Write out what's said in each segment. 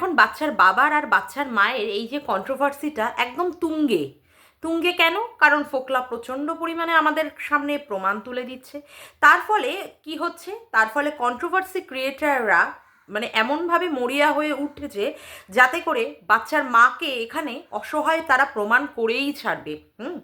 এখন বাচ্চার বাবার আর বাচ্চার মায়ের এই যে কন্ট্রোভার্সিটা একদম তুঙ্গে। তুঙ্গে কেন? কারণ ফোকলা প্রচণ্ড পরিমাণে আমাদের সামনে প্রমাণ তুলে দিচ্ছে। তার ফলে কি হচ্ছে? তার ফলে কন্ট্রোভার্সি ক্রিয়েটাররা মানে এমনভাবে মরিয়া হয়ে উঠেছে যাতে করে বাচ্চার মাকে এখানে অসহায় তারা প্রমাণ করেই ছাড়বে, হুম?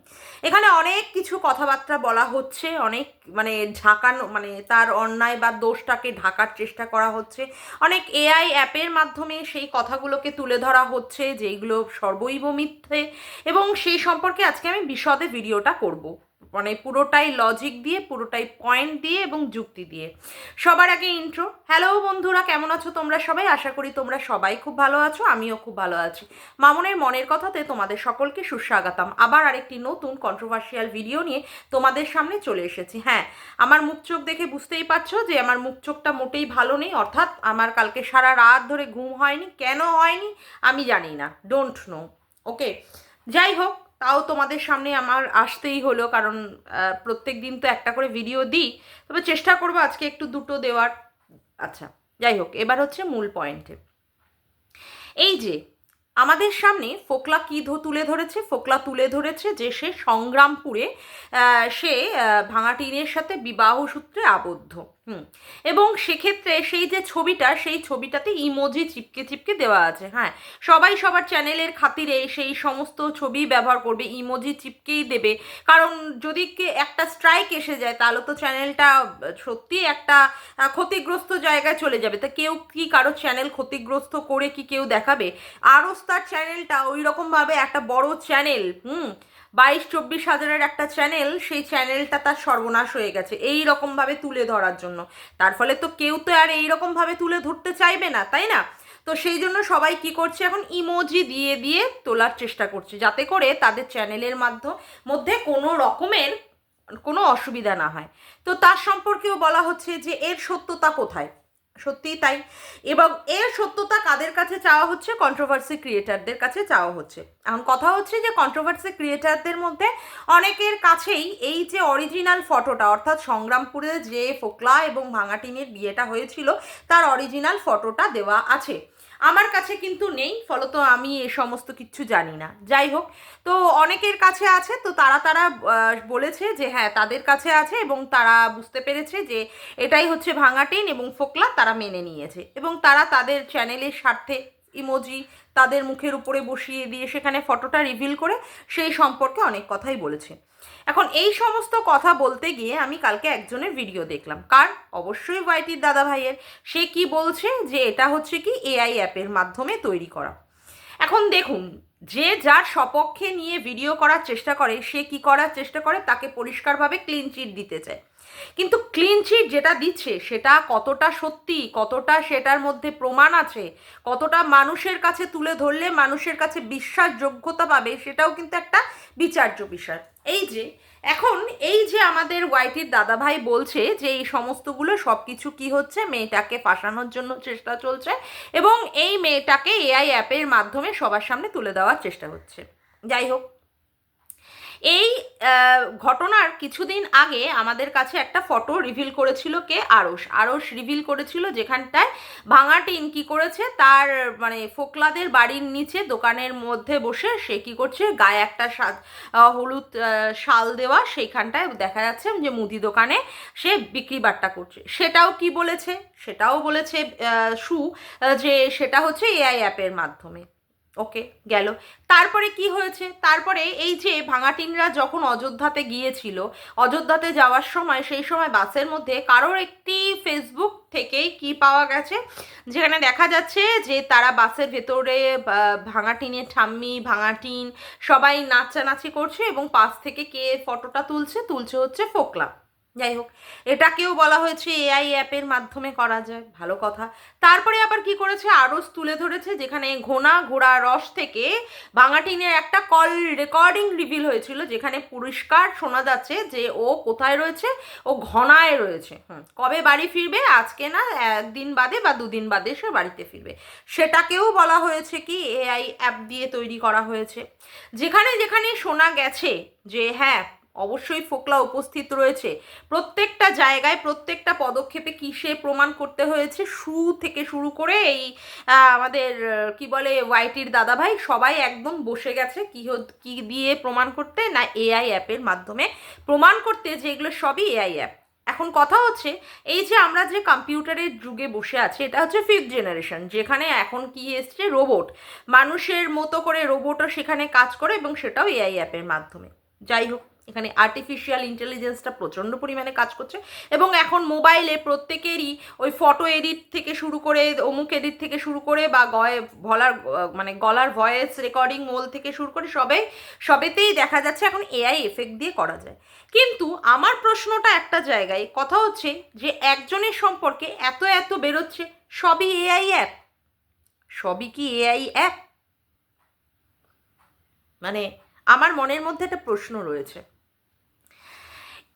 এখানে অনেক কিছু কথাবার্তা বলা হচ্ছে, অনেক মানে ঢাকানো মানে তার অন্যায় বা দোষটাকে ঢাকার চেষ্টা করা হচ্ছে। অনেক এআই অ্যাপের মাধ্যমে সেই কথাগুলোকে তুলে ধরা হচ্ছে যেইগুলো সর্বৈব মিথ্যে এবং সেই সম্পর্কে আজকে আমি বিশদে ভিডিওটা করব। মানে পুরোটাই লজিক দিয়ে, পুরোটাই পয়েন্ট দিয়ে এবং যুক্তি দিয়ে। সবার আগে ইন্ট্রো হ্যালো বন্ধুরা, কেমন আছো তোমরা সবাই? আশা করি তোমরা সবাই খুব ভালো আছো, আমিও খুব ভালো আছি। মামনের মনের কথাতে তোমাদের সকলকে সুস্বাগতম। আবার আরেকটি নতুন কন্ট্রোভার্সিয়াল ভিডিও নিয়ে তোমাদের সামনে চলে এসেছি। হ্যাঁ আমার মুখ চোখ দেখে বুঝতেই পারছ যে আমার মুখ চোখটা মোটেই ভালো নেই, অর্থাৎ আমার কালকে সারা রাত ধরে ঘুম হয়নি। কেন হয়নি? আমি জানি না। ডোন্ট নো ওকে যাই হোক তাও তোমাদের সামনে আমার আসতেই হলো কারণ প্রত্যেক দিন তো একটা করে ভিডিও দিই। তবে চেষ্টা করব আজকে একটু দুটো দেওয়ার। আচ্ছা যাই হোক এবার হচ্ছে মূল পয়েন্টে এই যে আমাদের সামনে ফোকলা কী ধো তুলে ধরেছে? ফোকলা তুলে ধরেছে যে সে সংগ্রামপুরে সে আহ, ভাঙা টিনের সাথে বিবাহ সূত্রে আবদ্ধ। হুম। এবং সেক্ষেত্রে সেই যে ছবিটা, সেই ছবিটাতে ইমোজি চিপকে চিপকে দেওয়া আছে হ্যাঁ। সবাই সবার চ্যানেলের খাতিরে সেই সমস্ত ছবি ব্যবহার করবে ইমোজি চিপকেই দেবে। কারণ যদি কে একটা স্ট্রাইক এসে যায়, তাহলে তো চ্যানেলটা সত্যি একটা ক্ষতিগ্রস্ত জায়গায় চলে যাবে। তা কেউ কি কারও চ্যানেল ক্ষতিগ্রস্ত করে কি কেউ দেখাবে? আরও তার চ্যানেলটা ওই রকমভাবে একটা বড় চ্যানেল, হুম বাইশ চব্বিশ হাজারের একটা চ্যানেল সেই চ্যানেলটা তার সর্বনাশ হয়ে গেছে, এই রকমভাবে তুলে ধরার জন্য। তার ফলে তো কেউ তো আর এই রকমভাবে তুলে ধরতে চাইবে না, তাই না? তো সেই জন্য সবাই কি করছে এখন? ইমোজি দিয়ে দিয়ে তোলার চেষ্টা করছে, যাতে করে তাদের চ্যানেলের মাধ্যম, মধ্যে কোনো রকমের কোনো অসুবিধা না হয়। তো তার সম্পর্কেও বলা হচ্ছে যে এর সত্যতা কোথায়? সত্যিই তাই। এবং এর সত্যতা কাদের কাছে চাওয়া হচ্ছে? কন্ট্রোভার্সি ক্রিয়েটারদের কাছে চাওয়া হচ্ছে। এখন কথা হচ্ছে যে কন্ট্রোভার্সি ক্রিয়েটারদের মধ্যে অনেকের কাছেই এই যে অরিজিনাল ফটোটা অর্থাৎ সংগ্রামপুরে যে ফোকলা এবং ভাঙাটিনের বিয়েটা হয়েছিল, তার অরিজিনাল ফটোটা দেওয়া আছে। আমার কাছে কিন্তু নেই, ফলত আমি এ সমস্ত কিছু জানি না। যাই হোক, তো অনেকের কাছে আছে, তো তারা তারা বলেছে যে হ্যাঁ তাদের কাছে আছে এবং তারা বুঝতে পেরেছে যে এটাই হচ্ছে ভাঙা ভাঙাটিন এবং ফোকলা তারা মেনে নিয়েছে এবং তারা তাদের চ্যানেলের স্বার্থে ইমোজি তাদের মুখের উপরে বসিয়ে দিয়ে সেখানে ফটোটা রিভিল করে সেই সম্পর্কে অনেক কথাই বলেছে। এখন এই সমস্ত কথা বলতে গিয়ে আমি কালকে একজনের ভিডিও দেখলাম। কার? অবশ্যই ওয়াইটির দাদা ভাইয়ের সে কি বলছে যে এটা হচ্ছে কি এআই অ্যাপের মাধ্যমে তৈরি করা। এখন দেখুন, যে যার সপক্ষে নিয়ে ভিডিও করার চেষ্টা করে, সে কি করার চেষ্টা করে? তাকে পরিষ্কারভাবে ক্লিন চিট দিতে চায়। কিন্তু ক্লিন চিট যেটা দিচ্ছে, সেটা কতটা সত্যি, কতটা সেটার মধ্যে প্রমাণ আছে, কতটা মানুষের কাছে তুলে ধরলে মানুষের কাছে বিশ্বাসযোগ্যতা পাবে, সেটাও কিন্তু একটা বিচার্য বিষয়। এই যে, এখন এই যে আমাদের ওয়াইটির দাদাভাই বলছে যে এই সমস্তগুলো সব কিছু কি হচ্ছে, মেয়েটাকে ফাঁসানোর জন্য চেষ্টা চলছে এবং এই মেয়েটাকে এআই অ্যাপের মাধ্যমে সবার সামনে তুলে দেওয়ার চেষ্টা হচ্ছে। যাই হোক এই ঘটনার কিছুদিন আগে আমাদের কাছে একটা ফটো রিভিল করেছিল কে? আরস আরস রিভিল করেছিল যেখানটায় ভাঙা টিন কি করেছে? তার মানে ফোকলাদের বাড়ির নিচে দোকানের মধ্যে বসে সে কি করছে? গায়ে একটা হলুদ শাল দেওয়া সেইখানটায় দেখা যাচ্ছে যে মুদি দোকানে সে বিক্রি বাট্টা করছে। সেটাও কি বলেছে? সেটাও বলেছে সু যে সেটা হচ্ছে এআই অ্যাপের মাধ্যমে। ওকে গেল। তারপরে কি হয়েছে? তারপরে এই যে ভাঙাটিনরা যখন অযোধ্যাতে গিয়েছিল অযোধ্যাতে যাওয়ার সময় সেই সময় বাসের মধ্যে কারোর একটি ফেসবুক থেকেই কি পাওয়া গেছে? যেখানে দেখা যাচ্ছে যে তারা বাসের ভেতরে আহ, ভাঙাটিনে ঠাম্মি ভাঙাটিন সবাই নাচানাচি করছে এবং পাশ থেকে কে ফটোটা তুলছে? তুলছে হচ্ছে ফোকলা। যাই হোক, এটাকেও বলা হয়েছে এআই অ্যাপের মাধ্যমে করা যায়। ভালো কথা। তারপরে আবার কি করেছে? আরস তুলে ধরেছে, যেখানে ঘোনা ঘোড়া রস থেকে বাঙাটিনের একটা কল রেকর্ডিং রিভিল হয়েছিল, যেখানে পরিষ্কার শোনা যাচ্ছে যে ও কোথায় রয়েছে? ও ঘনায় রয়েছে। কবে বাড়ি ফিরবে? আজকে না, একদিন বাদে বা দুদিন বাদে সে বাড়িতে ফিরবে। সেটাকেও বলা হয়েছে কি এআই অ্যাপ দিয়ে তৈরি করা হয়েছে। যেখানে যেখানে শোনা গেছে যে হ্যাঁ অবশ্যই ফোকলা উপস্থিত রয়েছে। প্রত্যেকটা জায়গায় প্রত্যেকটা পদক্ষেপে কি সে প্রমাণ করতে হয়েছে? শু থেকে শুরু করে এই আমাদের, কি বলে, ওয়াইটির দাদাভাই সবাই একদম বসে গেছে কি কি দিয়ে প্রমাণ করতে না এআই অ্যাপের মাধ্যমে প্রমাণ করতে যে এগুলো সবই এআই অ্যাপ। এখন কথা হচ্ছে, এই যে আমরা যে কম্পিউটারের যুগে বসে আছি, এটা হচ্ছে ফিফথ জেনারেশন যেখানে এখন কি এসছে? রোবট মানুষের মতো করে রোবটও সেখানে কাজ করে এবং সেটাও এআই অ্যাপের মাধ্যমে। যাই হোক। এখানে আর্টিফিশিয়াল ইন্টেলিজেন্সটা প্রচণ্ড পরিমাণে কাজ করছে এবং এখন মোবাইলে প্রত্যেকেরই ওই ফটো এডিট থেকে শুরু করে, অমুক এডিট থেকে শুরু করে বা গয়ে, গলার মানে গলার ভয়েস রেকর্ডিং মোল থেকে শুরু করে সবে, সবেতেই দেখা যাচ্ছে এখন এআই এফেক্ট দিয়ে করা যায়। কিন্তু আমার প্রশ্নটা একটা জায়গায়, কথা হচ্ছে যে একজনের সম্পর্কে এত এত বেরোচ্ছে, সবই এআই অ্যাপ সবই কি এআই অ্যাপ মানে আমার মনের মধ্যে একটা প্রশ্ন রয়েছে।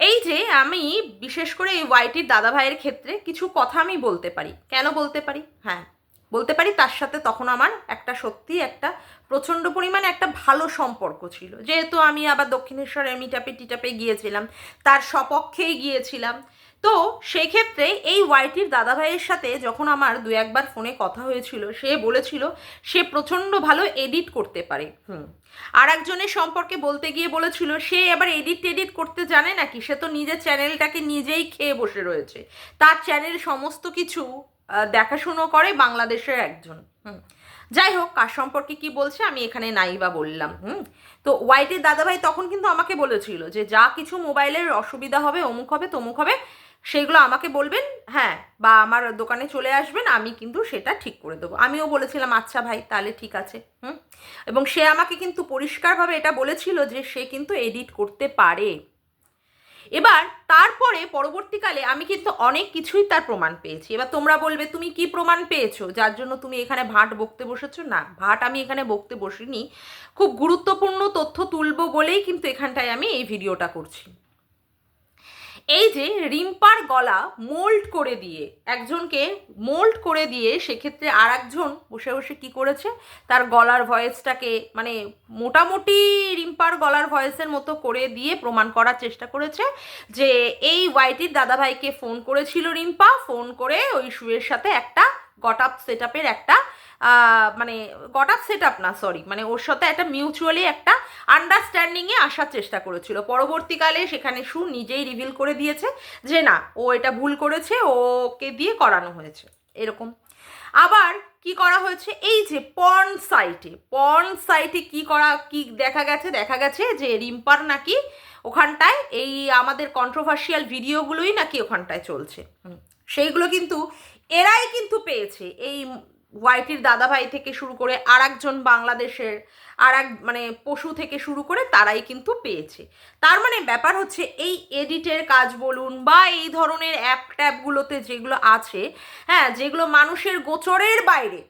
এই যে আমি বিশেষ করে এই ওয়াইটির দাদা ভাইয়ের ক্ষেত্রে কিছু কথা আমি বলতে পারি। কেন বলতে পারি? হ্যাঁ বলতে পারি তার সাথে তখন আমার একটা সত্যি একটা প্রচণ্ড পরিমাণে একটা ভালো সম্পর্ক ছিল। যেহেতু আমি আবার দক্ষিণেশ্বরের মিটাপে টিটাপে গিয়েছিলাম, তার সপক্ষেই গিয়েছিলাম। তো সেই ক্ষেত্রে এই ওয়াইটির দাদাভাইয়ের সাথে যখন আমার দু একবার ফোনে কথা হয়েছিল সে বলেছিল সে প্রচণ্ড ভালো এডিট করতে পারে। হুম। আর একজনের সম্পর্কে বলতে গিয়ে বলেছিল সে এবার এডিট টেডিট করতে জানে নাকি? সে তো নিজের চ্যানেলটাকে নিজেই খেয়ে বসে রয়েছে। তার চ্যানেল সমস্ত কিছু দেখাশুনো করে বাংলাদেশের একজন। হুম। যাই হোক কার সম্পর্কে কি বলছে আমি এখানে নাই বা বললাম। হুম। তো ওয়াইটির দাদাভাই তখন কিন্তু আমাকে বলেছিল যে যা কিছু মোবাইলের অসুবিধা হবে অমুক হবে তমুক হবে সেগুলো আমাকে বলবেন হ্যাঁ বা আমার দোকানে চলে আসবেন, আমি কিন্তু সেটা ঠিক করে দেবো। আমিও বলেছিলাম আচ্ছা ভাই, তাহলে ঠিক আছে। হুম? এবং সে আমাকে কিন্তু পরিষ্কারভাবে এটা বলেছিল যে সে কিন্তু এডিট করতে পারে। এবার তারপরে পরবর্তীকালে আমি কিন্তু অনেক কিছুই তার প্রমাণ পেয়েছি। এবার তোমরা বলবে, তুমি কি প্রমাণ পেয়েছ? যার জন্য তুমি এখানে ভাট বকতে বসেছো? না, ভাট আমি এখানে বকতে বসিনি। খুব গুরুত্বপূর্ণ তথ্য তুলবো বলেই কিন্তু এখানটায় আমি এই ভিডিওটা করছি। এই যে রিম্পার গলা মোল্ড করে দিয়ে, একজনকে মোল্ড করে দিয়ে সেক্ষেত্রে আর একজন বসে বসে কি করেছে? তার গলার ভয়েসটাকে মানে মোটামুটি রিম্পার গলার ভয়েসের মতো করে দিয়ে প্রমাণ করার চেষ্টা করেছে যে এই ওয়াইটির দাদাভাইকে ফোন করেছিল রিম্পা, ফোন করে ওই শুয়ের সাথে একটা গট আপ সেট আপের একটা মানে গট আপ সেট আপ না সরি মানে ওর সাথে একটা মিউচুয়ালি একটা আন্ডারস্ট্যান্ডিংয়ে আসার চেষ্টা করেছিল। পরবর্তীকালে সেখানে সু নিজেই রিভিল করে দিয়েছে যে না, ও এটা ভুল করেছে, ওকে দিয়ে করানো হয়েছে, এরকম। আবার কি করা হয়েছে? এই যে পর্ন সাইটে পর্ন সাইটে কি করা, কি দেখা গেছে? দেখা গেছে যে রিম্পার নাকি ওখানটায় এই আমাদের কন্ট্রোভার্সিয়াল ভিডিওগুলোই নাকি ওখানটায় চলছে। সেইগুলো কিন্তু এরাই কিন্তু পেয়েছে। এই হোয়াইটির দাদাভাই থেকে শুরু করে আর একজন বাংলাদেশের আর এক মানে পশু থেকে শুরু করে তারাই কিন্তু পেয়েছে। তার মানে ব্যাপার হচ্ছে এই এডিটের কাজ বলুন বা এই ধরনের অ্যাপ ট্যাপগুলোতে যেগুলো আছে হ্যাঁ যেগুলো মানুষের গোচরের বাইরে,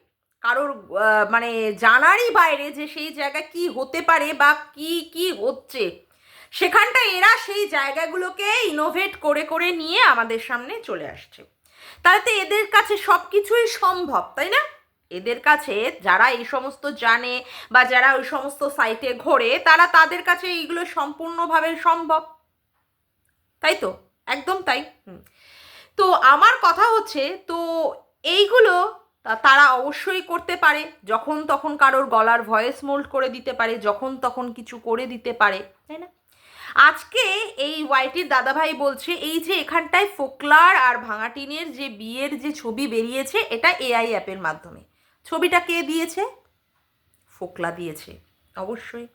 কারোর মানে জানারই বাইরে যে সেই জায়গা কি হতে পারে বা কি কি হচ্ছে, সেখানটা এরা সেই জায়গাগুলোকে ইনোভেট করে করে নিয়ে আমাদের সামনে চলে আসছে। তাহলে তো এদের কাছে সব কিছুই সম্ভব, তাই না? এদের কাছে যারা এই সমস্ত জানে বা যারা ওই সমস্ত সাইটে ঘোরে, তারা তাদের কাছে এইগুলো সম্পূর্ণভাবে সম্ভব। তাই তো? একদম তাই। তো আমার কথা হচ্ছে, তো এইগুলো তারা অবশ্যই করতে পারে, যখন তখন কারোর গলার ভয়েস মোল্ড করে দিতে পারে, যখন তখন কিছু করে দিতে পারে, তাই না? আজকে এই ওয়াইটির দাদাভাই বলছে, এই যে এখানটায় ফোকলার আর ভাঙাটিনের যে বিয়ের যে ছবি বেরিয়েছে, এটা এআই অ্যাপের মাধ্যমে। ছবিটা কে দিয়েছে? ফোকলা দিয়েছে, অবশ্যই।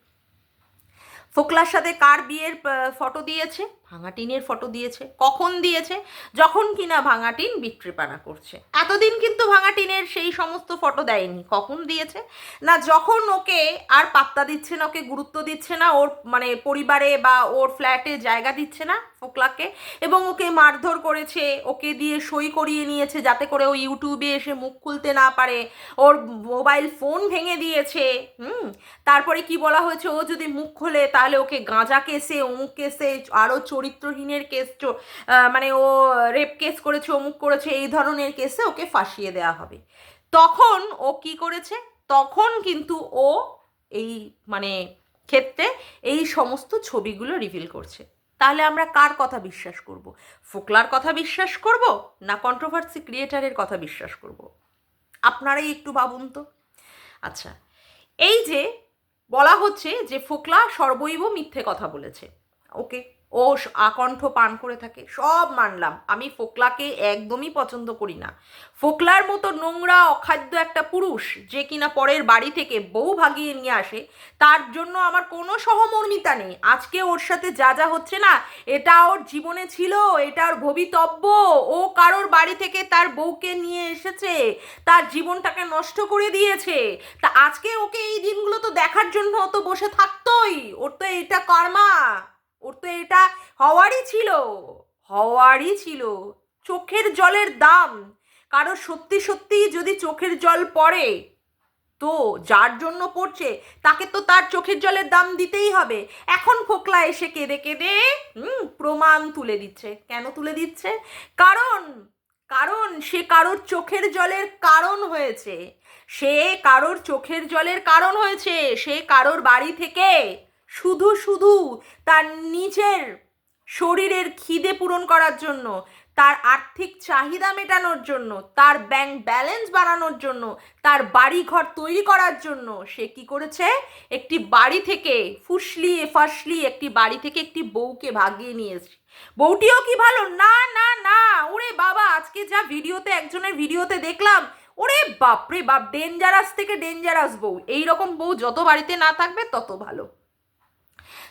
ফোকলার সাথে কার বিয়ের ফটো দিয়েছে? ভাঙাটিনের ফটো দিয়েছে। কখন দিয়েছে? যখন কিনা ভাঙাটিন বিক্রিপানা করছে। এতদিন কিন্তু ভাঙাটিনের সেই সমস্ত ফটো দেয়নি। কখন দিয়েছে? না, যখন ওকে আর পাত্তা দিচ্ছে না, ওকে গুরুত্ব দিচ্ছে না, ওর মানে পরিবারে বা ওর ফ্ল্যাটে জায়গা দিচ্ছে না ফোকলাকে, এবং ওকে মারধর করেছে, ওকে দিয়ে সই করিয়ে নিয়েছে যাতে করে ও ইউটিউবে এসে মুখ খুলতে না পারে, ওর মোবাইল ফোন ভেঙে দিয়েছে, হুম? তারপরে কি বলা হয়েছে? ও যদি মুখ খোলে, তাহলে ওকে গাঁজা কেসে, অমুক কেসে আরও চরিত্রহীনের কেস মানে ও রেপ কেস করেছে, অমুক করেছে, এই ধরনের কেসে ওকে ফাঁসিয়ে দেওয়া হবে। তখন ও কি করেছে? তখন কিন্তু ও এই মানে ক্ষেত্রে এই সমস্ত ছবিগুলো রিভিল করছে। তাহলে আমরা কার কথা বিশ্বাস করব? ফোকলার কথা বিশ্বাস করব না কন্ট্রোভার্সি ক্রিয়েটারের কথা বিশ্বাস করব? আপনারাই একটু ভাবুন তো। আচ্ছা এই যে বলা হচ্ছে যে ফোকলা সর্বৈব মিথ্যে কথা বলেছে। ওকে, ও আকণ্ঠ পান করে থাকে, সব মানলাম। আমি ফোকলাকে একদমই পছন্দ করি না। ফোকলার মতো নোংরা, অখাদ্য একটা পুরুষ যে কিনা পরের বাড়ি থেকে বউ ভাগিয়ে নিয়ে আসে, তার জন্য আমার কোনো সহমর্মিতা নেই। আজকে ওর সাথে যা যা হচ্ছে না, এটা ওর জীবনে ছিল, এটা ওর ভবিতব্য, ও কারোর বাড়ি থেকে তার বউকে নিয়ে এসেছে, তার জীবনটাকে নষ্ট করে দিয়েছে। তা আজকে ওকে এই দিনগুলো তো দেখার জন্য তো বসে থাকতোই, ওর তো এটা কর্মা। ওর তো এটা হওয়ারই ছিল হওয়ারই ছিল। চোখের জলের দাম কারও সত্যি সত্যি যদি চোখের জল পড়ে, তো যার জন্য পড়ছে, তাকে তো তার চোখের জলের দাম দিতেই হবে। এখন ফোকলা এসে কেঁদে কেঁদে, হুম, প্রমাণ তুলে দিচ্ছে। কেন তুলে দিচ্ছে? কারণ কারণ সে কারোর চোখের জলের কারণ হয়েছে। সে কারোর চোখের জলের কারণ হয়েছে। সে কারোর বাড়ি থেকে শুধু শুধু তার নিজের শরীরের খিদে পূরণ করার জন্য, তার আর্থিক চাহিদা মেটানোর জন্য, তার ব্যাংক ব্যালেন্স বাড়ানোর জন্য, তার বাড়ি ঘর তৈরি করার জন্য সে কি করেছে? একটি বাড়ি থেকে ফুসলিয়ে ফাসলি একটি বাড়ি থেকে একটি বউকে ভাগিয়ে নিয়ে নিয়েছে বউটিও কি ভালো? না না না। ওরে বাবা, আজকে যা ভিডিওতে, একজনের ভিডিওতে দেখলাম, ওরে বাপরে বাপ ডেঞ্জারাস থেকে ডেঞ্জারাস বউ। এইরকম বউ যত বাড়িতে না থাকবে, তত ভালো।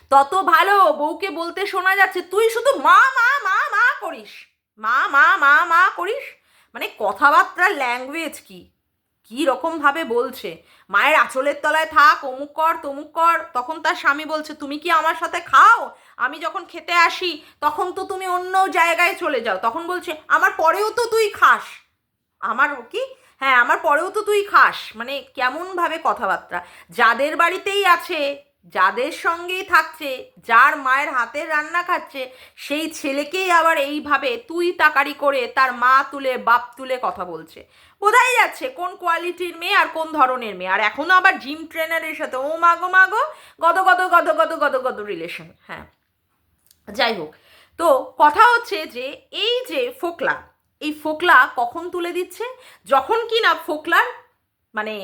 তত ভালো বউকে বলতে শোনা যাচ্ছে, তুই শুধু মা মা মা মা করিস। মা মা মা মা করিস? মানে কথাবার্তার ল্যাঙ্গুয়েজ কি? কি রকম ভাবে বলছে? মায়ের আঁচলের তলায় থাক, অমুক কর, তমুক কর, তখন তার স্বামী বলছে, তুমি কি আমার সাথে খাও? আমি যখন খেতে আসি, তখন তো তুমি অন্য জায়গায় চলে যাও। তখন বলছে, আমার পরেও তো তুই খাস। আমার কি? হ্যাঁ আমার পরেও তো তুই খাস। মানে কেমনভাবে কথাবার্তা? যাদের বাড়িতেই আছে যাদের সঙ্গেই থাকছে, যার মায়ের হাতের রান্না খাচ্ছে, সেই ছেলেকেই আবার এইভাবে তুই তাকারি করে তার মা তুলে, বাপ তুলে কথা বলছে। বোঝাই যাচ্ছে কোন কোয়ালিটির মেয়ে আর কোন ধরনের মেয়ে। আর এখনও আবার জিম ট্রেনারের সাথে, ও মাগো মাগো গদ গদ গদ গদ গদ গদ রিলেশন হ্যাঁ। যাই হোক, তো কথা হচ্ছে যে এই যে ফোকলা, এই ফোকলা কখন তুলে দিচ্ছে? যখন কি না ফোকলার মানে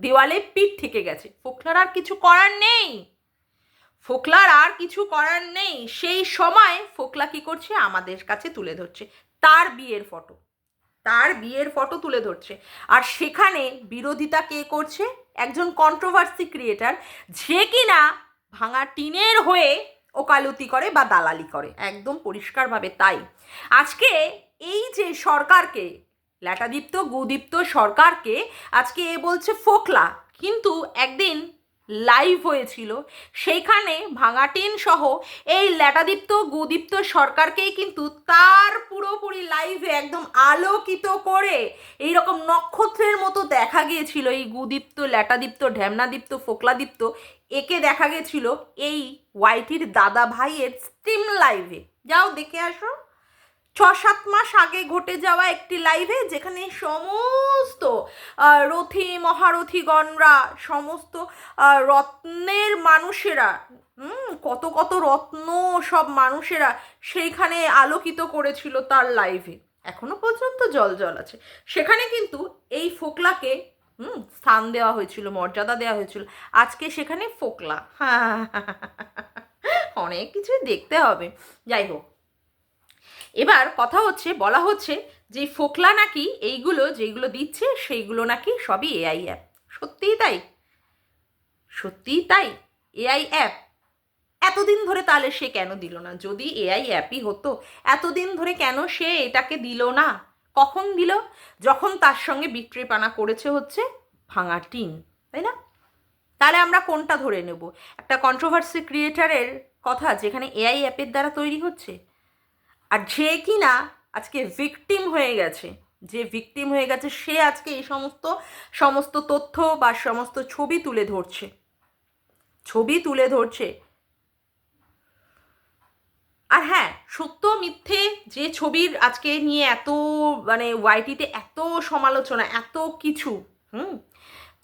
দেওয়ালে পিঠ থেকে গেছে। ফোকলার আর কিছু করার নেই। ফোকলার আর কিছু করার নেই। সেই সময় ফোকলা কি করছে? আমাদের কাছে তুলে ধরছে। তার বিয়ের ফটো। তার বিয়ের ফটো তুলে ধরছে। আর সেখানে বিরোধিতা কে করছে? একজন কন্ট্রোভার্সি ক্রিয়েটার যে কিনা ভাঙা টিনের হয়ে ওকালতি করে বা দালালি করে। একদম পরিষ্কারভাবে তাই। আজকে এই যে সরকারকে ল্যাটাদীপ্ত, গুদীপ্ত সরকারকে আজকে এ বলছে ফোকলা। কিন্তু একদিন লাইভ হয়েছিল, সেইখানে ভাঙাটিন সহ এই ল্যাটাদীপ্ত, গুদীপ্ত সরকারকেই কিন্তু তার পুরোপুরি লাইভে একদম আলোকিত করে এই রকম নক্ষত্রের মতো দেখা গিয়েছিল, এই গুদীপ্ত, ল্যাটাদীপ্ত, ঢ্যামনাদীপ্ত, ফোকলাদীপ্ত, একে দেখা গেছিল এই ওয়াইটির দাদা ভাইয়ের স্টিম লাইভে। যাও দেখে আসো। ছ সাত মাস আগে ঘটে যাওয়া একটি লাইভে যেখানে সমস্ত রথী মহারথীগণরা সমস্ত রত্নের মানুষেরা হুম কত কত রত্ন সব মানুষেরা সেইখানে আলোকিত করেছিল তার লাইভে এখনও পর্যন্ত জল জল আছে সেখানে কিন্তু এই ফোকলাকে হুম স্থান দেওয়া হয়েছিল মর্যাদা দেওয়া হয়েছিল আজকে সেখানে ফোকলা অনেক কিছুই দেখতে হবে যাই হোক এবার কথা হচ্ছে, বলা হচ্ছে যে ফোকলা নাকি এইগুলো যেইগুলো দিচ্ছে সেইগুলো নাকি সবই এআই অ্যাপ সত্যিই তাই? সত্যিই তাই? এআই অ্যাপ এতদিন ধরে তাহলে সে কেন দিল না? যদি এআই অ্যাপই হতো, এতদিন ধরে কেন সে এটাকে দিল না? কখন দিল? যখন তার সঙ্গে বিক্রিপানা করেছে হচ্ছে ভাঙা টিন, তাই না? তাহলে আমরা কোনটা ধরে নেব? একটা কন্ট্রোভার্সি ক্রিয়েটারের কথা যেখানে এআই অ্যাপের দ্বারা তৈরি হচ্ছে? আর যে কিনা আজকে ভিকটিম হয়ে গেছে, যে ভিকটিম হয়ে গেছে, সে আজকে এই সমস্ত সমস্ত তথ্য বা সমস্ত ছবি তুলে ধরছে। ছবি তুলে ধরছে। আর হ্যাঁ সত্য মিথ্যে যে ছবির আজকে নিয়ে এত মানে ওয়াইটিতে এত সমালোচনা, এত কিছু, হুম?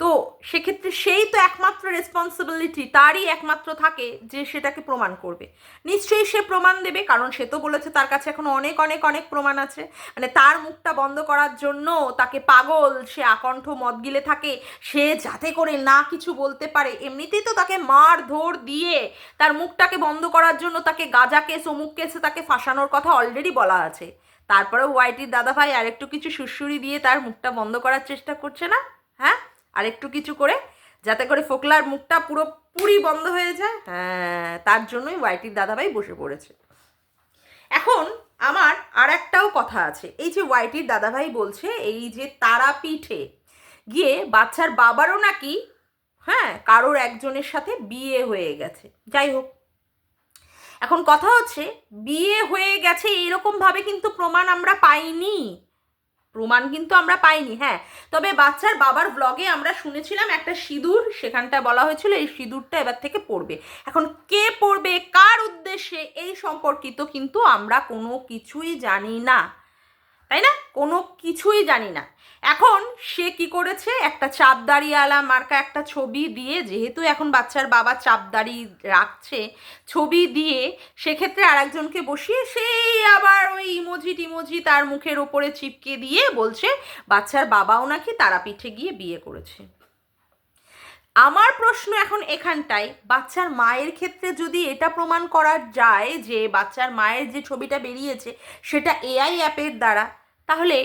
তো সেক্ষেত্রে সেই তো একমাত্র রেসপন্সিবিলিটি তারই একমাত্র থাকে যে সেটাকে প্রমাণ করবে। নিশ্চয়ই সে প্রমাণ দেবে, কারণ সে তো বলেছে তার কাছে এখন অনেক অনেক অনেক প্রমাণ আছে। মানে তার মুখটা বন্ধ করার জন্য তাকে পাগল, সে আকণ্ঠ মদ গিলে থাকে, সে যাতে করে না কিছু বলতে পারে। এমনিতেই তো তাকে মার ধর দিয়ে তার মুখটাকে বন্ধ করার জন্য তাকে গাজা কেস, অমুক কেসে তাকে ফাঁসানোর কথা অলরেডি বলা আছে। তারপরে ওয়াইটির দাদাভাই আরেকটু কিছু সুরসুরি দিয়ে তার মুখটা বন্ধ করার চেষ্টা করছে না? হ্যাঁ? আরেকটু কিছু করে, যাতে করে ফোকলার মুখটা পুরো পুরি বন্ধ হয়ে যায়। হ্যাঁ তার জন্যই ওয়াইটির দাদাভাই বসে পড়েছে। এখন আমার আর একটাও কথা আছে। এই যে ওয়াইটির দাদাভাই বলছে, এই যে তারাপীঠে গিয়ে বাচ্চার বাবারও নাকি হ্যাঁ কারোর একজনের সাথে বিয়ে হয়ে গেছে। যাই হোক। এখন কথা হচ্ছে, বিয়ে হয়ে গেছে এরকমভাবে কিন্তু প্রমাণ আমরা পাইনি। প্রমাণ কিন্তু আমরা পাইনি হ্যাঁ। তবে বাচ্চার বাবার ব্লগে আমরা শুনেছিলাম একটা সিঁদুর সেখানটা বলা হয়েছিল এই সিঁদুরটা এবার থেকে পড়বে। এখন কে পড়বে, কার উদ্দেশ্যে, এই সম্পর্কিত কিন্তু আমরা কোনো কিছুই জানি না, তাই না? কোনো কিছুই জানি না। এখন সে কি করেছে? একটা চাপদাড়িওয়ালা মার্কা একটা ছবি দিয়ে, যেহেতু এখন বাচ্চার বাবা চাপদাড়ি রাখছে, ছবি দিয়ে সেক্ষেত্রে আরেকজনকে বসিয়ে সেই আবার ওই ইমোজি টিমোজি তার মুখের ওপরে চিপকে দিয়ে বলছে, বাচ্চার বাবাও নাকি তারাপীঠে গিয়ে বিয়ে করেছে? আমার প্রশ্ন এখন এখানটায়, বাচ্চার মায়ের ক্ষেত্রে যদি এটা প্রমাণ করা যায় যে বাচ্চার মায়ের যে ছবিটা বেরিয়েছে সেটা এআই অ্যাপের দ্বারা, তাহলে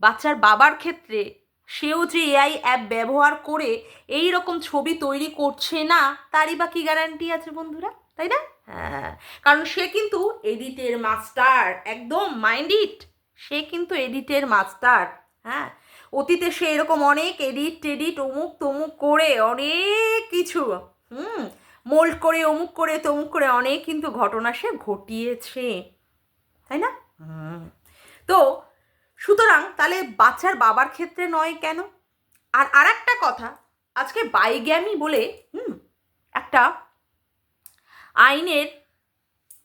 বাচ্চার বাবার ক্ষেত্রে সেও যে এআই অ্যাপ ব্যবহার করে এই রকম ছবি তৈরি করছে না, তারই বা কী গ্যারান্টি আছে বন্ধুরা? তাই না? হ্যাঁ কারণ সে কিন্তু এডিটের মাস্টার একদম মাইন্ড ইট সে কিন্তু এডিটের মাস্টার হ্যাঁ অতীতে সে এরকম অনেক এডিট টেডিট অমুক তমুক করে অনেক কিছু, হুম মোল্ড করে, অমুক করে, তমুক করে অনেক কিন্তু ঘটনা সে ঘটিয়েছে, তাই না? তো সুতরাং তাহলে বাচ্চার বাবার ক্ষেত্রে নয় কেন? আর আর একটা কথা, আজকে বাইগ্যামি বলে, হুম, একটা আইনের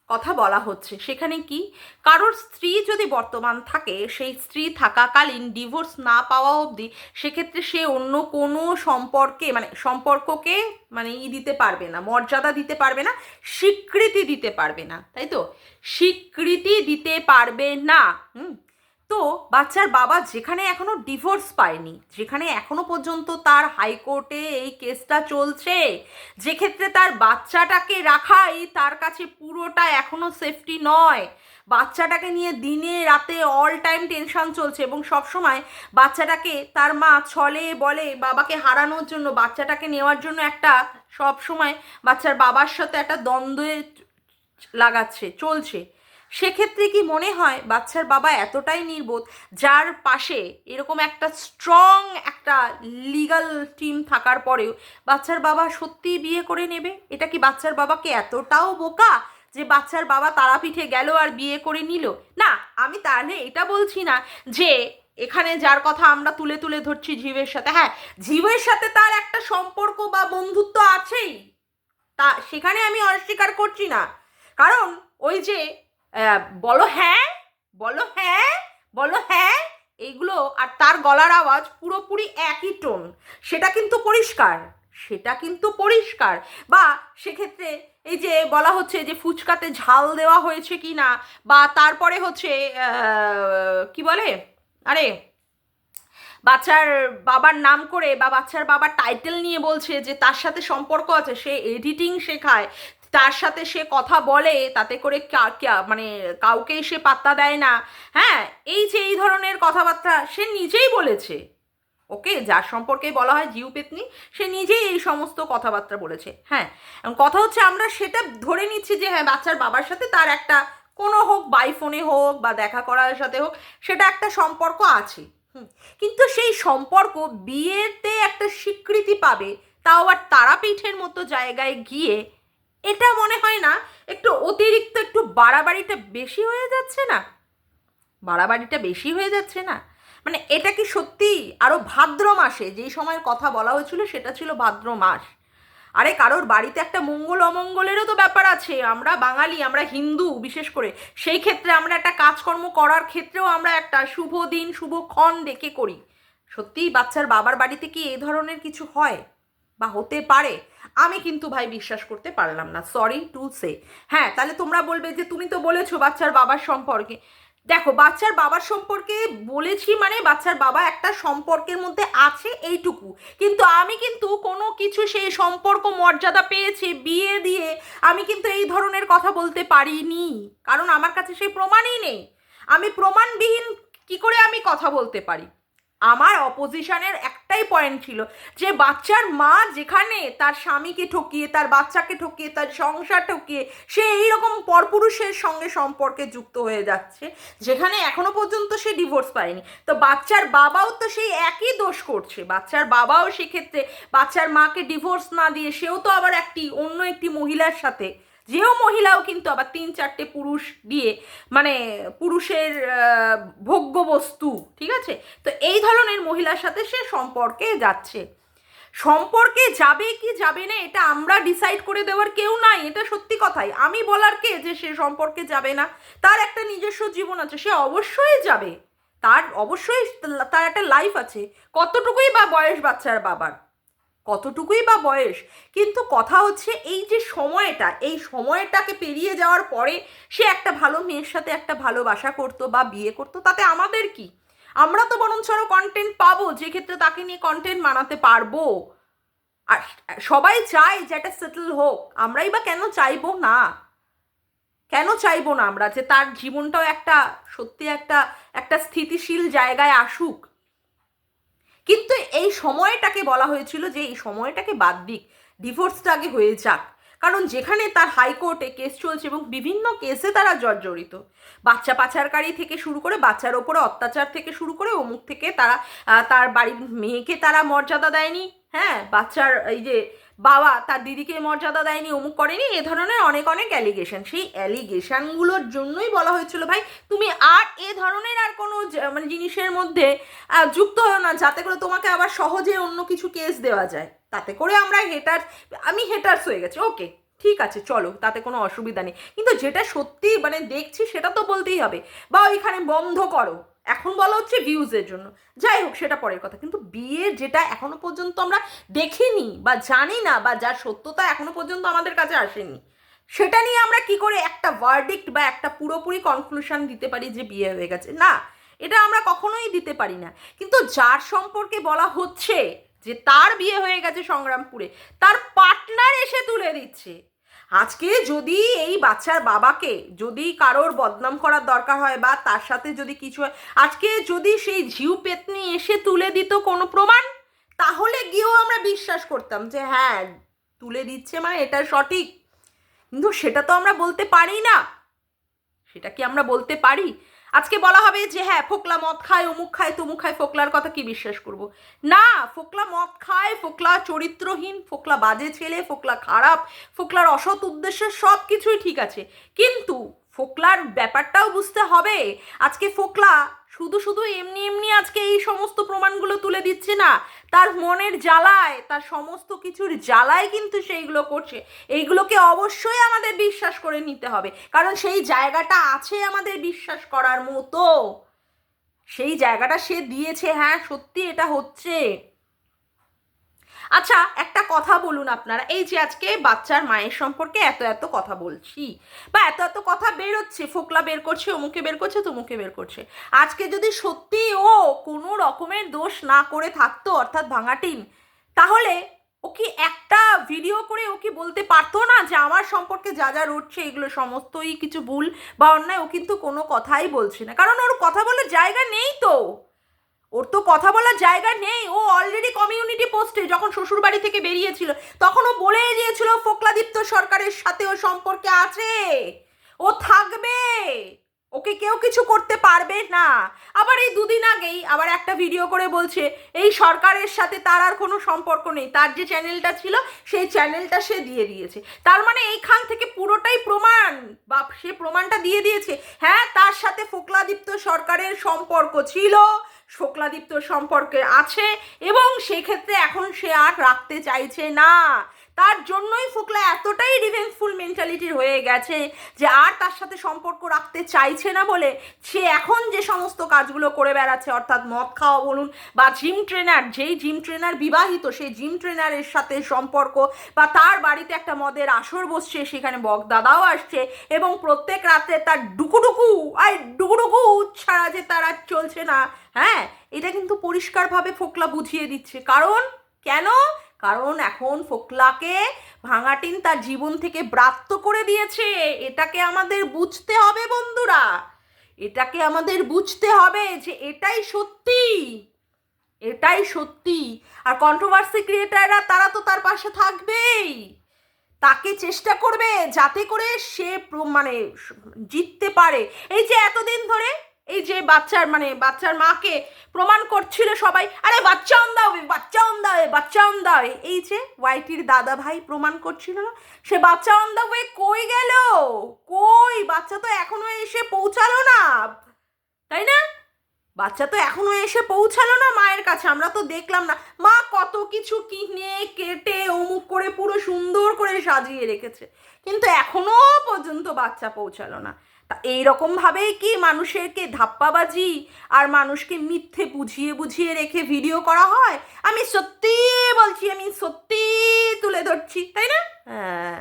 কথা বলা হচ্ছে। সেখানে কি? কারোর স্ত্রী যদি বর্তমান থাকে, সেই স্ত্রী থাকাকালীন ডিভোর্স না পাওয়া অবধি সেক্ষেত্রে সে অন্য কোনো সম্পর্কে মানে সম্পর্ককে মানে ই দিতে পারবে না, মর্যাদা দিতে পারবে না, স্বীকৃতি দিতে পারবে না, তাই তো? স্বীকৃতি দিতে পারবে না, হুম তো বাচ্চার বাবা যেখানে এখনও ডিভোর্স পায়নি, যেখানে এখনও পর্যন্ত তার হাইকোর্টে এই কেসটা চলছে যে ক্ষেত্রে তার বাচ্চাটাকে রাখাই তার কাছে পুরোটা এখনও সেফটি নয়। বাচ্চাটাকে নিয়ে দিনে রাতে অল টাইম টেনশন চলছে এবং সবসময় বাচ্চাটাকে তার মা ছলে, বলে বাবাকে হারানোর জন্য, বাচ্চাটাকে নেওয়ার জন্য একটা সব সময় বাচ্চার বাবার সাথে একটা দ্বন্দ্বে লাগাচ্ছে, চলছে। সেক্ষেত্রে কি মনে হয় বাচ্চার বাবা এতটাই নির্বোধ, যার পাশে এরকম একটা স্ট্রং একটা লিগাল টিম থাকার পরেও বাচ্চার বাবা সত্যিই বিয়ে করে নেবে? এটা কি বাচ্চার বাবাকে এতটাও বোকা যে বাচ্চার বাবা তারাপীঠে গেল আর বিয়ে করে নিল? না, আমি তাহলে এটা বলছি না যে এখানে যার কথা আমরা তুলে তুলে ধরছি জীবের সাথে। হ্যাঁ জীবের সাথে তার একটা সম্পর্ক বা বন্ধুত্ব আছেই। তা সেখানে আমি অস্বীকার করছি না। কারণ ওই যে বলো হ্যাঁ বলো হ্যাঁ বলো হ্যাঁ এইগুলো আর তার গলার আওয়াজ পুরোপুরি একই টোন। সেটা কিন্তু পরিষ্কার, সেটা কিন্তু পরিষ্কার। বা সেক্ষেত্রে এই যে বলা হচ্ছে যে ফুচকাতে ঝাল দেওয়া হয়েছে কি না বা তারপরে হচ্ছে কি বলে? আরে, বাচ্চার বাবার নাম করে বা বাচ্চার বাবার টাইটেল নিয়ে বলছে যে তার সাথে সম্পর্ক আছে, সে এডিটিং শেখায় তার সাথে সে কথা বলে, তাতে করে মানে কাউকেই সে পাত্তা দেয় না। হ্যাঁ এই যে এই ধরনের কথাবার্তা সে নিজেই বলেছে। ওকে, যার সম্পর্কে বলা হয় জিউ পেতনি, সে নিজেই এই সমস্ত কথাবার্তা বলেছে। হ্যাঁ কথা হচ্ছে আমরা সেটা ধরে নিচ্ছি যে হ্যাঁ বাচ্চার বাবার সাথে তার একটা কোনো হোক বাই ফোনে হোক বা দেখা করার সাথে হোক, সেটা একটা সম্পর্ক আছে। কিন্তু সেই সম্পর্ক বিয়েতে একটা স্বীকৃতি পাবে, তাও আবার তারাপীঠের মতো জায়গায় গিয়ে এটা মনে হয় না, একটু অতিরিক্ত একটু বাড়াবাড়িটা বেশি হয়ে যাচ্ছে না? বাড়াবাড়িটা বেশি হয়ে যাচ্ছে না? মানে এটা কি সত্যি আরও ভাদ্র মাসে? যেই সময়ের কথা বলা হয়েছিল সেটা ছিল ভাদ্র মাস। আরে কারোর বাড়িতে একটা মঙ্গল অমঙ্গলেরও তো ব্যাপার আছে। আমরা বাঙালি, আমরা হিন্দু বিশেষ করে। সেই ক্ষেত্রে আমরা একটা কাজকর্ম করার ক্ষেত্রেও আমরা একটা শুভ দিন, শুভ ক্ষণ দেখে করি। সত্যিই বাচ্চার বাবার বাড়িতে কি এই ধরনের কিছু হয়? বা হতে পারে, আমি কিন্তু ভাই বিশ্বাস করতে পারলাম না সরি টু সে হ্যাঁ তাহলে তোমরা বলবে যে তুমি তো বলেছ বাচ্চার বাবার সম্পর্কে। দেখো, বাচ্চার বাবার সম্পর্কে বলেছি মানে বাচ্চার বাবা একটা সম্পর্কের মধ্যে আছে এইটুকু। কিন্তু আমি কিন্তু কোনো কিছু সেই সম্পর্ক মর্যাদা পেয়েছে, বিয়ে দিয়ে আমি কিন্তু এই ধরনের কথা বলতে পারিনি। কারণ আমার কাছে সেই প্রমাণই নেই। আমি প্রমাণবিহীন কি করে আমি কথা বলতে পারি? আমার অপোজিশনের একটাই পয়েন্ট ছিল, যে বাচ্চার মা যেখানে তার স্বামীকে ঠকিয়ে, তার বাচ্চাকে ঠকিয়ে, তার সংসার ঠকিয়ে, সে এইরকম পরপুরুষের সঙ্গে সম্পর্কে যুক্ত হয়ে যাচ্ছে, যেখানে এখনও পর্যন্ত সে ডিভোর্স পায়নি। তো বাচ্চার বাবাও তো সেই একই দোষ করছে, বাচ্চার বাবাও সেক্ষেত্রে, বাচ্চার মাকে ডিভোর্স না দিয়ে সেও তো আবার একটি, অন্য একটি মহিলার সাথে যেও মহিলাও কিন্তু আবার তিন, চারটে পুরুষ দিয়ে মানে পুরুষের ভোগ্য বস্তু ঠিক আছে? তো এই ধরনের মহিলার সাথে সে সম্পর্কে যাচ্ছে। সম্পর্কে যাবে কি যাবে না, এটা আমরা ডিসাইড করে দেওয়ার কেউ নাই, এটা সত্যি কথাই। আমি বলার কে যে সে সম্পর্কে যাবে না? তার একটা নিজস্ব জীবন আছে, সে অবশ্যই যাবে। তার অবশ্যই তার একটা লাইফ আছে। কতটুকুই বা বয়স বাচ্চার বাবার? কতটুকুই বা বয়স, কিন্তু কথা হচ্ছে এই যে সময়টা, এই সময়টাকে পেরিয়ে যাওয়ার পরে সে একটা ভালো মেয়ের সাথে একটা ভালোবাসা করতো বা বিয়ে করতো, তাতে আমাদের কি? আমরা তো বরঞ্চ আরও কন্টেন্ট পাবো, যে ক্ষেত্রে তাকে নিয়ে কন্টেন্ট বানাতে পারব। আর সবাই চায় যে একটা সেটেল হোক, আমরাই বা কেন চাইব না? কেন চাইব না আমরা? যে তার জীবনটাও একটা সত্যি একটা একটা স্থিতিশীল জায়গায় আসুক। কিন্তু এই সময়টাকে বলা হয়েছিল যে এই সময়টাকে বাদ দিক ডিভোর্সটা আগে হয়ে যাক। কারণ যেখানে তার হাইকোর্টে কেস চলছে এবং বিভিন্ন কেসে তারা জর্জরিত। বাচ্চা পাচারকারী থেকে শুরু করে বাচ্চার ওপরে অত্যাচার থেকে শুরু করে অমুক থেকে তারা তার বাড়ির মেয়েকে তারা মর্যাদা দেয়নি হ্যাঁ? বাচ্চার এই যে বাবা, তার দিদিকে মর্যাদা দেয়নি, অমুক করেনি, এ ধরনের অনেক অনেক অ্যালিগেশন সেই অ্যালিগেশনগুলোর জন্যই বলা হয়েছিল, ভাই, তুমি আর এ ধরনের আর কোনো মানে জিনিসের মধ্যে যুক্ত হও না, যাতে করে তোমাকে আবার সহজে অন্য কিছু কেস দেওয়া যায়। তাতে করে আমরা হেটার আমি হেটার্স হয়ে গেছি। ওকে ঠিক আছে, চলো, তাতে কোনো অসুবিধা নেই। কিন্তু যেটা সত্যি মানে দেখছি, সেটা তো বলতেই হবে। বা ওইখানে বন্ধ করো। এখন বলা হচ্ছে ভিউজের জন্য। যাই হোক, সেটা পরের কথা। কিন্তু বিয়ের যেটা এখনও পর্যন্ত আমরা দেখিনি বা জানি না বা যার সত্যতা এখনও পর্যন্ত আমাদের কাছে আসেনি, সেটা নিয়ে আমরা কি করে একটা ভার্ডিক্ট বা একটা পুরোপুরি কনক্লুশন দিতে পারি যে বিয়ে হয়ে গেছে? না, এটা আমরা কখনোই দিতে পারি না। কিন্তু যার সম্পর্কে বলা হচ্ছে যে তার বিয়ে হয়ে গেছে সংগ্রামপুরে, তার পার্টনার এসে তুলে দিচ্ছে। আজকে যদি এই বাচ্চার বাবাকে যদি কারোর বদনাম করার দরকার হয় বা তার সাথে যদি কিছু হয়, আজকে যদি সেই ঝিউ পেতনি এসে তুলে দিত কোনো প্রমাণ, তাহলে গিয়েও আমরা বিশ্বাস করতাম যে হ্যাঁ তুলে দিচ্ছে মানে এটা সঠিক। কিন্তু সেটা তো আমরা বলতে পারি না। সেটা কি আমরা বলতে পারি? আজকে বলা হবে যে হ্যাঁ ফোকলা মদ খায়, অমুক খায়, তমুক খায়, ফোকলার কথা কি বিশ্বাস করব? না, ফোকলা মদ খায়, ফোকলা চরিত্রহীন, ফোকলা বাজে ছেলে, ফোকলা খারাপ, ফোকলার অসৎ উদ্দেশ্যে সব কিছুই ঠিক আছে। কিন্তু ফোকলার ব্যাপারটাও বুঝতে হবে, আজকে ফোকলা শুধু শুধু এমনি এমনি আজকে এই সমস্ত প্রমাণগুলো তুলে দিচ্ছে না, তার মনের জ্বালায়, তার সমস্ত কিছুর জ্বালায় কিন্তু সেইগুলো করছে। এইগুলোকে অবশ্যই আমাদের বিশ্বাস করে নিতে হবে, কারণ সেই জায়গাটা আছে আমাদের বিশ্বাস করার মতো। সেই জায়গাটা সে দিয়েছে হ্যাঁ সত্যি এটা হচ্ছে। আচ্ছা একটা কথা বলুন আপনারা। এই যে আজকে বাচ্চার মায়ের সম্পর্কে এত এত কথা বলছি, বা এত এত কথা বেরোচ্ছে, ফোকলা বের করছে, অমুকে বের করছে, তমুকে বের করছে। আজকে যদি সত্যি ও কোনো রকমের দোষ না করে থাকতো, অর্থাৎ ভাঙাটিন তাহলে ও কি একটা ভিডিও করে ও কি বলতে পারতো না যে আমার সম্পর্কে যা যা রটছে, এগুলো সমস্তই কিছু ভুল, বা অন্যায় ও কিন্তু কোনো কথাই বলছে না? কারণ ওর কথা বলার জায়গা নেই তো। ওর তো কথা বলার জায়গা নেই। ও অলরেডি কমিউনিটি পোস্টে যখন শ্বশুর বাড়ি থেকে বেরিয়েছিল, তখন ও বলেই দিয়েছিল, ফোকলাদীপ্ত সরকারের সাথে ও সম্পর্কে আছে। ও থাকবে। ওকে কেউ কিছু করতে পারবে না। আবার এই দুদিন আগেই আবার একটা ভিডিও করে বলছে, এই সরকারের সাথে তার আর কোনো সম্পর্ক নেই। তার যে চ্যানেলটা ছিল, সেই চ্যানেলটা সে দিয়ে দিয়েছে। তার মানে এইখান থেকে পুরোটাই প্রমাণ। বা সে প্রমাণটা দিয়ে দিয়েছে। হ্যাঁ তার সাথে ফোকলাদীপ্ত সরকারের সম্পর্ক ছিল। শোকলাদীপ্ত সম্পর্কে আছে এবং সেক্ষেত্রে এখন সে আর রাখতে চাইছে না। তার জন্যই ফোকলা এতটাই রিভেঞ্জফুল মেন্টালিটির হয়ে গেছে যে আর তার সাথে সম্পর্ক রাখতে চাইছে না বলে সে এখন যে সমস্ত কাজগুলো করে বেড়াচ্ছে, অর্থাৎ মদ খাওয়া বলুন বা জিম ট্রেনার যেই জিম ট্রেনার বিবাহিত, সেই জিম ট্রেনারের সাথে সম্পর্ক বা তার বাড়িতে একটা মদের আসর বসছে, সেখানে বকদাদাও আসছে এবং প্রত্যেক রাত্রে তার ডুকুডুকু আর ডুকুডুকু ছাড়া যে তার আর চলছে না। হ্যাঁ এটা কিন্তু পরিষ্কারভাবে ফোকলা বুঝিয়ে দিচ্ছে। কারণ, কেন? কারণ এখন ফোকলাকে ভাঙাটিন তার জীবন থেকে ব্রাত্য করে দিয়েছে। এটাকে আমাদের বুঝতে হবে বন্ধুরা। এটাকে আমাদের বুঝতে হবে যে এটাই সত্যি। এটাই সত্যি। আর কন্ট্রোভার্সি ক্রিয়েটাররা তারা তো তার পাশে থাকবেই। তাকে চেষ্টা করবে যাতে করে সে মানে জিততে পারে। এই যে এতদিন ধরে এই যে বাচ্চার মানে বাচ্চার মাকে প্রমাণ করছিল সবাই, আরে বাচ্চা অন্দাবে বাচ্চা অন্দাবে বাচ্চা অন্দাবে এই যে ওয়াইটির দাদা ভাই প্রমাণ করছিল না, সে বাচ্চা অন্দাবে কই গেল? কই? বাচ্চা তো এখনও এসে পৌঁছালো না। তাই না? বাচ্চা তো এখনও এসে পৌঁছালো না মায়ের কাছে, আমরা তো দেখলাম না। মা কত কিছু কিনে, কেটে, অমুক করে পুরো সুন্দর করে সাজিয়ে রেখেছে। কিন্তু এখনও পর্যন্ত বাচ্চা পৌঁছালো না। তা এইরকম ভাবেই কি মানুষেরকে ধাপ্পাবাজি আর মানুষকে মিথ্যে বুঝিয়ে বুঝিয়ে রেখে ভিডিও করা হয়? আমি সত্যি বলছি আমি সত্যি তুলে ধরছি তাই না? হ্যাঁ।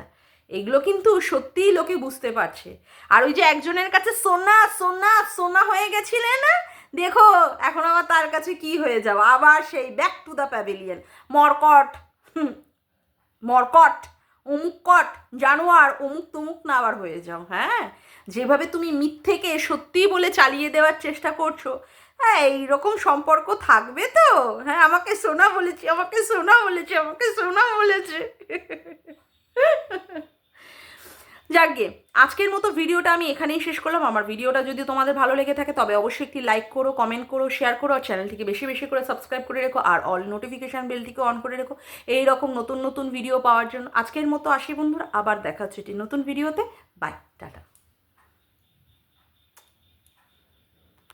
এগুলো কিন্তু সত্যিই লোকে বুঝতে পারছে। আর ওই যে একজনের কাছে সোনা সোনা সোনা হয়ে গেছিলে না? দেখো এখন আবার তার কাছে কি হয়ে যাব? আবার সেই ব্যাক টু দ্য প্যাভিলিয়ন মরকট হুম, মরকট অমুক কট জানোয়ার অমুক তমুক না আবার হয়ে যাও হ্যাঁ? যেভাবে তুমি মিথ্যেকে সত্যি বলে চালিয়ে দেওয়ার চেষ্টা করছ হ্যাঁ এইরকম সম্পর্ক থাকবে তো? হ্যাঁ আমাকে সোনা বলেছে, আমাকে সোনা বলেছে, আমাকে সোনা বলেছে। যাকগে আজকের মতো ভিডিওটা আমি এখানেই শেষ করলাম। আমার ভিডিওটা যদি তোমাদের ভালো লেগে থাকে, তবে অবশ্যই একটি লাইক করো কমেন্ট করো শেয়ার করো, আর চ্যানেলটিকে বেশি বেশি করে সাবস্ক্রাইব করে রেখো, আর অল নোটিফিকেশান বেলটিকে অন করে রেখো। এই রকম নতুন নতুন ভিডিও পাওয়ার জন্য। আজকের মতো আসি বন্ধুরা, আবার দেখা হচ্ছে একটি নতুন ভিডিওতে বাই টাটা।